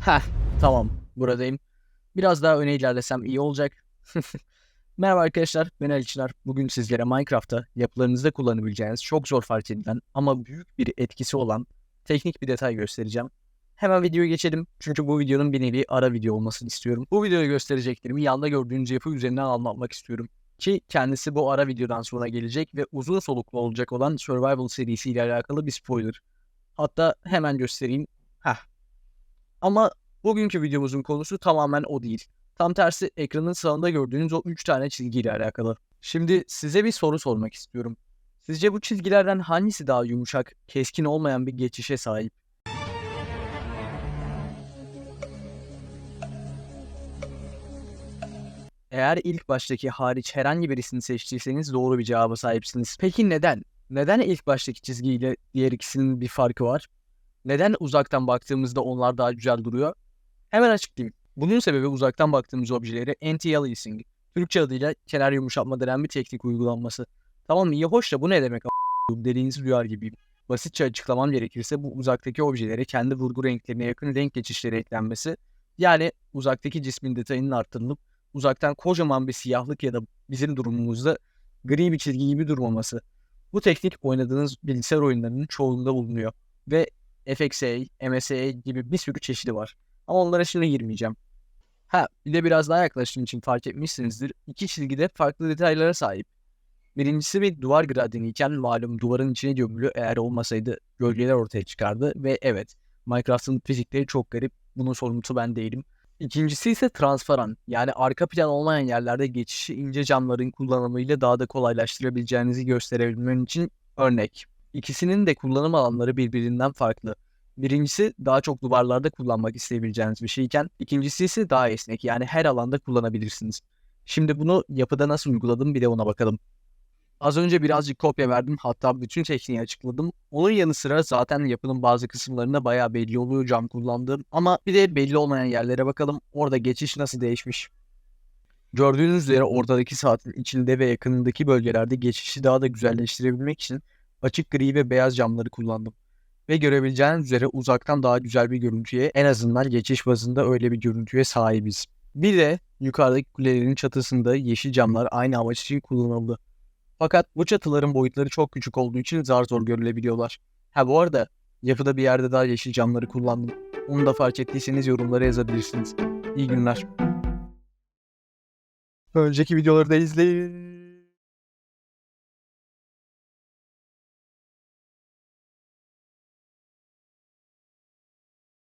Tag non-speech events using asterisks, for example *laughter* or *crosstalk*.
Heh, tamam. Buradayım. Biraz daha öne ilerlesem iyi olacak. *laughs* Merhaba arkadaşlar, ben Çınar. Bugün sizlere Minecraft'ta yapılarınızda kullanabileceğiniz çok zor fark edilen ama büyük bir etkisi olan teknik bir detay göstereceğim. Hemen videoya geçelim. Çünkü bu videonun bir nevi ara video olmasını istiyorum. Bu videoda göstereceklerimi yanda gördüğünüz yapı üzerinden anlatmak istiyorum. Ki kendisi bu ara videodan sonra gelecek ve uzun soluklu olacak olan Survival serisiyle alakalı bir spoiler. Hatta hemen göstereyim. Heh. Ama bugünkü videomuzun konusu tamamen o değil. Tam tersi ekranın sağında gördüğünüz o 3 tane çizgiyle alakalı. Şimdi size bir soru sormak istiyorum. Sizce bu çizgilerden hangisi daha yumuşak, keskin olmayan bir geçişe sahip? Eğer ilk baştaki hariç herhangi birisini seçtiyseniz doğru bir cevaba sahipsiniz. Peki neden? Neden ilk baştaki çizgiyle diğer ikisinin bir farkı var? Neden uzaktan baktığımızda onlar daha güzel duruyor? Hemen açıklayayım. Bunun sebebi uzaktan baktığımız objeleri anti-aliasing, Türkçe adıyla kenar yumuşatma denen bir teknik uygulanması. Tamam iyi hoş da bu ne demek a**? *laughs* dediğinizi duyar gibiyim. Basitçe açıklamam gerekirse bu uzaktaki objelere kendi vurgu renklerine yakın renk geçişleri eklenmesi, yani uzaktaki cismin detayının arttırılıp uzaktan kocaman bir siyahlık ya da bizim durumumuzda gri bir çizgi gibi durmaması. Bu teknik oynadığınız bilgisayar oyunlarının çoğunda bulunuyor ve FXA, MSA gibi bir sürü çeşidi var. Ama onlara şimdi girmeyeceğim. Ha bir de biraz daha yaklaştığım için fark etmişsinizdir. İki çizgide farklı detaylara sahip. Birincisi bir duvar gradini iken malum duvarın içine gömülü eğer olmasaydı gölgeler ortaya çıkardı ve evet Minecraft'ın fizikleri çok garip. Bunun sorumlusu ben değilim. İkincisi ise transparan yani arka plan olmayan yerlerde geçişi ince camların kullanımıyla daha da kolaylaştırabileceğinizi gösterebilmem için örnek. İkisinin de kullanım alanları birbirinden farklı. Birincisi daha çok duvarlarda kullanmak isteyebileceğiniz bir şeyken ikincisi ise daha esnek yani her alanda kullanabilirsiniz. Şimdi bunu yapıda nasıl uyguladım bir de ona bakalım. Az önce birazcık kopya verdim hatta bütün tekniği açıkladım. Onun yanı sıra zaten yapının bazı kısımlarında bayağı belli oluyor cam kullandığım. Ama bir de belli olmayan yerlere bakalım. Orada geçiş nasıl değişmiş. Gördüğünüz üzere ortadaki saatin içinde ve yakınındaki bölgelerde geçişi daha da güzelleştirebilmek için açık gri ve beyaz camları kullandım. Ve görebileceğiniz üzere uzaktan daha güzel bir görüntüye en azından geçiş bazında öyle bir görüntüye sahibiz. Bir de yukarıdaki kulelerin çatısında yeşil camlar aynı amaç için kullanıldı. Fakat bu çatıların boyutları çok küçük olduğu için zar zor görülebiliyorlar. Ha bu arada yapıda bir yerde daha yeşil camları kullandım. Onu da fark ettiyseniz yorumlara yazabilirsiniz. İyi günler. Önceki videoları da izleyin.